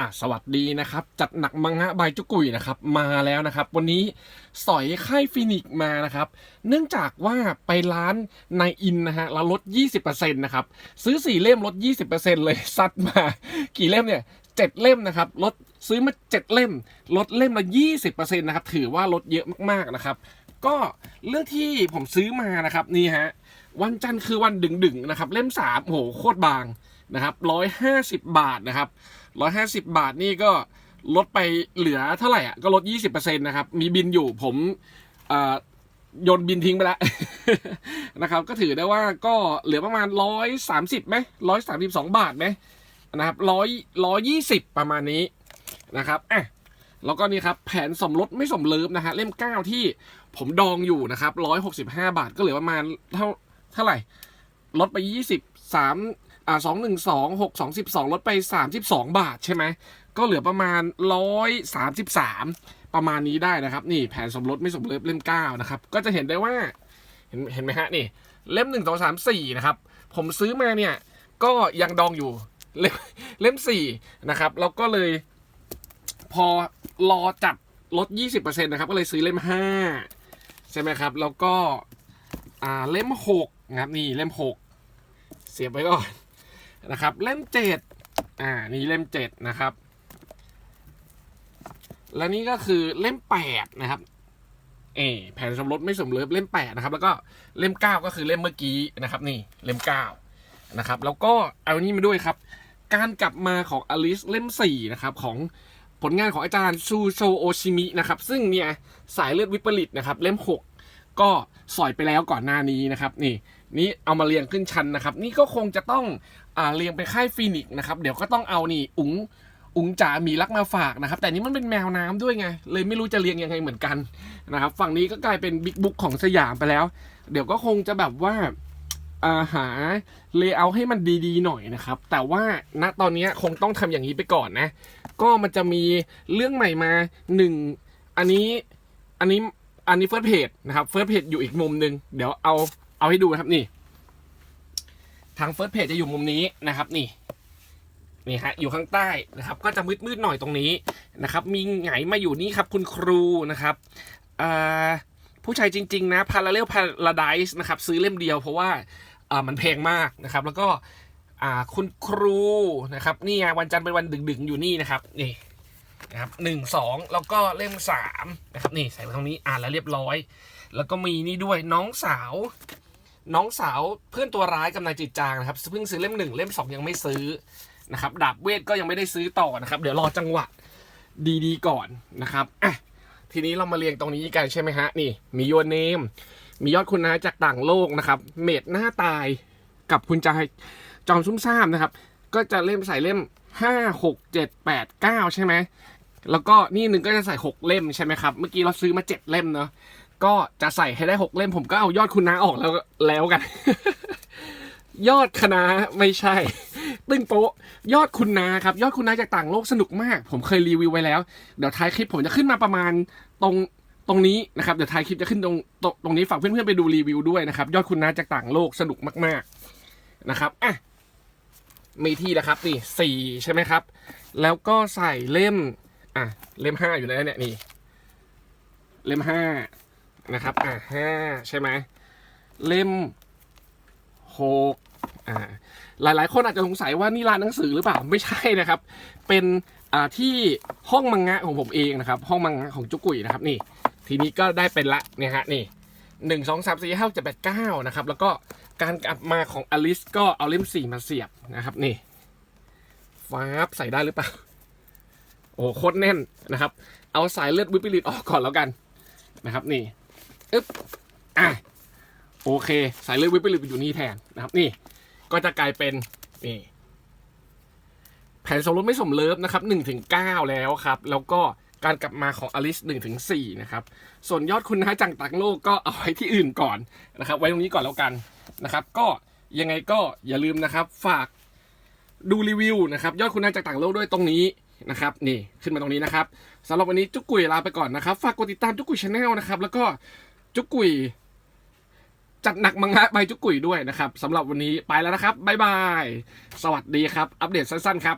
อะสวัสดีนะครับ จัดหนักมังงะบายจุกุยนะครับ มาแล้วนะครับ วันนี้สอยค่ายฟินิกมานะครับ เนื่องจากว่าไปร้านนายอินนะฮะแล้วลด 20%นะครับ ซื้อ 4 เล่มลด 20%เลยซัดมากี่เล่มเนี่ย7เล่มนะครับลดซื้อมา7เล่ม ลดเล่มละ20%นะครับ ถือว่าลดเยอะมากๆนะครับ ก็เรื่องที่ผมซื้อมานะครับนี่ฮะวันจันทร์คือวันดึงๆนะครับ เล่มสามโอ้โหโคตรบางนะครับร้อยห้าสิบบาทนะครับร้อยห้าสิบบาทนี่ก็ลดไปเหลือเท่าไหร่อะก็ลดยี่สิบเปอร์เซ็นต์นะครับ มีบินอยู่ผมโยนบินทิ้งไปแล้วนะครับ ก็ถือได้ว่าก็เหลือประมาณร้อยสามสิบไหมร้อยสามสิบสองบาทไหมนะครับร้อยร้อยยี่สิบประมาณนี้นะครับอะ แล้วก็นี่ครับแผนสมรสไม่สมเลิฟนะฮะเล่มเก้าที่ผมดองอยู่นะครับร้อยหกสิบห้าบาทก็เหลือประมาณเท่าเท่าไหร่ลดไปยี่สิบสามอ่าสองหนึ่งสองหกสองสิบสองลดไปสามสิบสองบาทใช่ไหมก็เหลือประมาณร้อยสามสิบสามประมาณนี้ได้นะครับ นี่แผนสมรสไม่สมเลิฟเล่มเก้านะครับก็จะเห็นได้ว่าเห็นเห็นไหมฮะนี่ เล่มหนึ่งสองสามสี่นะครับ ผมซื้อมาเนี่ยก็ยังดองอยู่เล่มเล่มสี่นะครับแล้วก็เลยพอ รอจัดลดยี่สิบเปอร์เซ็นต์นะครับ ก็เลยซื้อเล่มห้าใช่ไหมครับ แล้วก็อ่าเล่มหกนะครับนี่เล่มหกเสียบไว้ก่อนนะครับ เล่มเจ็ดอ่านี่เล่มเจ็ดนะครับ และนี่ก็คือเล่มแปดนะครับเอแผนสมรสไม่สมเลิฟเล่มแปดนะครับ แล้วก็เล่มเก้าก็คือเล่มเมื่อกี้นะครับนี่เล่มเก้านะครับ แล้วก็เอานี่มาด้วยครับ การกลับมาของอลิสเล่มสี่นะครับของ ผลงานของอาจารย์ซูโซโอชิมินะครับ ซึ่งเนี่ยสายเลือดวิปริตนะครับ เล่มหกก็สอยไปแล้วก่อนหน้านี้นะครับนี่นี่เอามาเรียงขึ้นชั้นนะครับ นี่ก็คงจะต้องอ่าเรียงไปค่ายฟีนิกซ์นะครับ เดี๋ยวก็ต้องเอานี่อุ๋งอุ๋งจ๋ามีรักมาฝากนะครับ แต่นี่มันเป็นแมวน้ำด้วยไง เลยไม่รู้จะเรียงยังไงเหมือนกันนะครับ ฝั่งนี้ก็กลายเป็นบิ๊กบุ๊กของสยามไปแล้ว เดี๋ยวก็คงจะแบบว่าอาหาเลเยอร์ให้มันดีๆหน่อยนะครับ แต่ว่าณตอนนี้คงต้องทำอย่างนี้ไปก่อนนะ ก็มันจะมีเรื่องใหม่มาหนึ่งอันนี้อันนี้อันนี้เฟิร์สเพจนะครับเฟิร์สเพจอยู่อีกมุมหนึ่งเดี๋ยวเอาเอาให้ดูนะครับนี่ ทางเฟิร์สเพจจะอยู่มุมนี้นะครับ นี่นี่ฮะอยู่ข้างใต้นะครับ ก็จะมืดๆหน่อยตรงนี้นะครับ มีไงมาอยู่นี่ครับ คุณครูนะครับผู้ชายจริง ๆ นะพาราเรลพาราไดส์นะครับ ซื้อเล่มเดียวเพราะว่ามันแพงมากนะครับ แล้วก็ อ่าคุณครูนะครับนี่ไงวันจันทร์เป็นวันดึกๆอยู่นี่นะครับนี่นะครับหนึ่งสองแล้วก็เล่มสามนะครับนี่ใส่ไว้ตรงนี้อ่านแล้วเรียบร้อย แล้วก็มีนี่ด้วยน้องสาว น้องสาวเพื่อนตัวร้ายกับนายจิตจางนะครับเพิ่งซื้อเล่มหนึ่งเล่มสองยังไม่ซื้อนะครับดาบเวทก็ยังไม่ได้ซื้อต่อนะครับ เดี๋ยวรอจังหวะดีๆก่อนนะครับอะทีนี้เรามาเรียงตรงนี้กันใช่ไหมฮะนี่ มีโยนเนม มียอดคุณนาจากต่างโลกนะครับ เมดหน้าตายกับคุณจาย จอมซุ่มซ่ามนะครับ ก็จะเล่มใส่เล่มห้าหกเจ็ดแปดเก้าใช่ไหม แล้วก็นี่หนึ่งก็จะใส่หกเล่มใช่ไหมครับ เมื่อกี้เราซื้อมาเจ็ดเล่มเนาะ ก็จะใส่ให้ได้หกเล่ม ผมก็เอายอดคุณน้าออกแล้วแล้วกัน ยอดคณะไม่ใช่ ตึ้งโป๊ะ ยอดคุณนาครับ ยอดคุณนาจากต่างโลกสนุกมาก ผมเคยรีวิวไว้แล้ว เดี๋ยวท้ายคลิปผมจะขึ้นมาประมาณตรงตรงนี้นะครับ เดี๋ยวท้ายคลิปจะขึ้นตรงตรงตรงนี้ฝากเพื่อนๆไปดูรีวิวด้วยนะครับ ยอดคุณนาจากต่างโลกสนุกมาก ๆ นะครับอะ มีที่แล้วครับนี่สี่ใช่ไหมครับ แล้วก็ใส่เล่มอะเล่มห้าอยู่แล้วเนี่ยนี่ เล่มห้านะครับอะห้าใช่ไหมเล่มหกอ่าหลายๆ คนอาจจะสงสัยว่านี่ร้านหนังสือหรือเปล่าไม่ใช่นะครับ เป็นอ่าที่ห้องมังงะของผมเองนะครับ ห้องมังงะของจุกุยนะครับนี่ ทีนี้ก็ได้เป็นละเนี่ยฮะนี่ หนึ่งสองสามสี่ห้าเจ็ดแปดเก้านะครับแล้วก็การกลับมาของอลิสก็เอาเล่มสี่มาเสียบนะครับนี่ฟ้าบใส่ได้หรือเปล่า โอ้โคตรแน่นนะครับ เอาสายเลือดวิปริตออกก่อนแล้วกันนะครับนี่อึ๊บอะโอเค สายเลือดวิปริตอยู่นี่แทนนะครับ นี่ก็จะกลายเป็นนี่แผนสมรสไม่สมเลิฟนะครับหนึ่งถึงเก้าแล้วครับ แล้วก็ การกลับมาของอลิสหนึ่งถึงสี่นะครับ ส่วนยอดคุณน้าจังต่างโลกก็เอาไว้ที่อื่นก่อนนะครับ ไว้ตรงนี้ก่อนแล้วกันนะครับ ก็ยังไงก็อย่าลืมนะครับ ฝากดูรีวิวนะครับ ยอดคุณน้าจากต่างโลกด้วยตรงนี้นะครับนี่ขึ้นมาตรงนี้นะครับสำหรับวันนี้จุกกุยลาไปก่อนนะครับ ฝากกดติดตามจุกกุยชาแนลนะครับ แล้วก็จุกกุยจัดหนักมังงะใบจุกกุยด้วยนะครับสำหรับวันนี้ไปแล้วนะครับบ๊ายบาย สวัสดีครับ อัปเดตสั้นๆครับ